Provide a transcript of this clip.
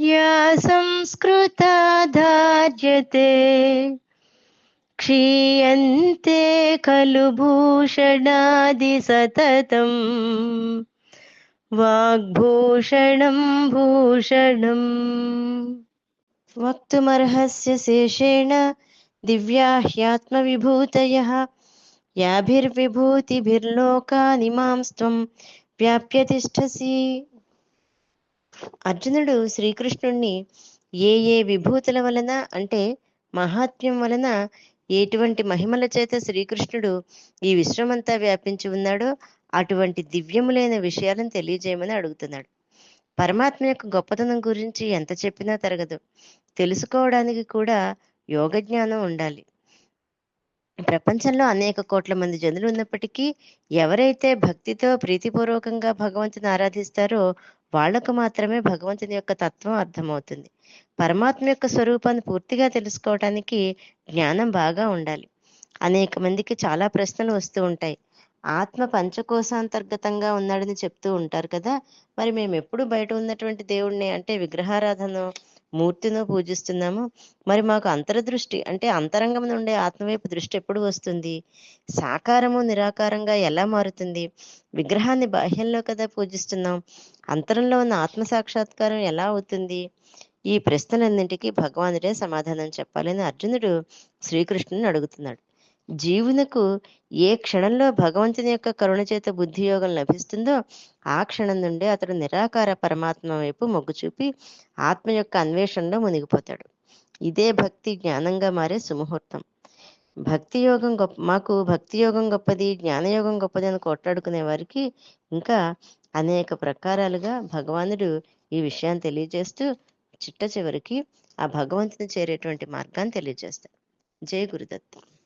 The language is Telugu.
या संस्कृता धार्यते क्षीयन्ते खलु भूषणादिसततम् वाग्भूषणं भूषणम् वक्तुमर्हस्य शेषेण दिव्या ह्यात्मविभूतयः याभिर्विभूतिभिर्लोकानिमां त्वं व्याप्य तिष्ठसि అర్జునుడు శ్రీకృష్ణుణ్ణి ఏ ఏ విభూతుల వలన అంటే మహాత్మ్యం వలన ఎటువంటి మహిమల చేత శ్రీకృష్ణుడు ఈ విశ్వమంతా వ్యాపించి ఉన్నాడో అటువంటి దివ్యములైన విషయాలను తెలియజేయమని అడుగుతున్నాడు. పరమాత్మ యొక్క గొప్పతనం గురించి ఎంత చెప్పినా తరగదు. తెలుసుకోవడానికి కూడా యోగ జ్ఞానం ఉండాలి. ప్రపంచంలో అనేక కోట్ల మంది జనులు ఉన్నప్పటికీ ఎవరైతే భక్తితో ప్రీతిపూర్వకంగా భగవంతుని ఆరాధిస్తారో వాళ్ళకు మాత్రమే భగవంతుని యొక్క తత్వం అర్థమవుతుంది. పరమాత్మ యొక్క స్వరూపాన్ని పూర్తిగా తెలుసుకోవడానికి జ్ఞానం బాగా ఉండాలి. అనేక మందికి చాలా ప్రశ్నలు వస్తూ ఉంటాయి. ఆత్మ పంచకోశాంతర్గతంగా ఉన్నాడని చెప్తూ ఉంటారు కదా. మరి మేము ఎప్పుడు బయట ఉన్నటువంటి దేవుణ్ణి అంటే విగ్రహారాధన మూర్తిను పూజిస్తున్నాము. మరి మాకు అంతరదృష్టి అంటే అంతరంగం నుండే ఆత్మవైపు దృష్టి ఎప్పుడు వస్తుంది? సాకారము నిరాకారంగా ఎలా మారుతుంది? విగ్రహాన్ని బాహ్యంలో కదా పూజిస్తున్నాం. అంతరంలో ఉన్న ఆత్మ సాక్షాత్కారం ఎలా అవుతుంది? ఈ ప్రశ్నలన్నింటికీ భగవానుడే సమాధానం చెప్పాలని అర్జునుడు శ్రీకృష్ణుని అడుగుతున్నాడు. జీవునకు ఏ క్షణంలో భగవంతుని యొక్క కరుణ చేత బుద్ధి యోగం లభిస్తుందో ఆ క్షణం నుండి అతడు నిరాకార పరమాత్మ వైపు మొగ్గు చూపి ఆత్మ యొక్క అన్వేషణలో మునిగిపోతాడు. ఇదే భక్తి జ్ఞానంగా మారే సుముహూర్తం. భక్తి యోగం గొప్ప మాకు భక్తి యోగం గొప్పది జ్ఞానయోగం గొప్పది అని కొట్లాడుకునే వారికి ఇంకా అనేక ప్రకారాలుగా భగవానుడు ఈ విషయాన్ని తెలియజేస్తూ చిట్ట చివరికి ఆ భగవంతుని చేరేటువంటి మార్గాన్ని తెలియజేస్తాడు. జై గురుదత్త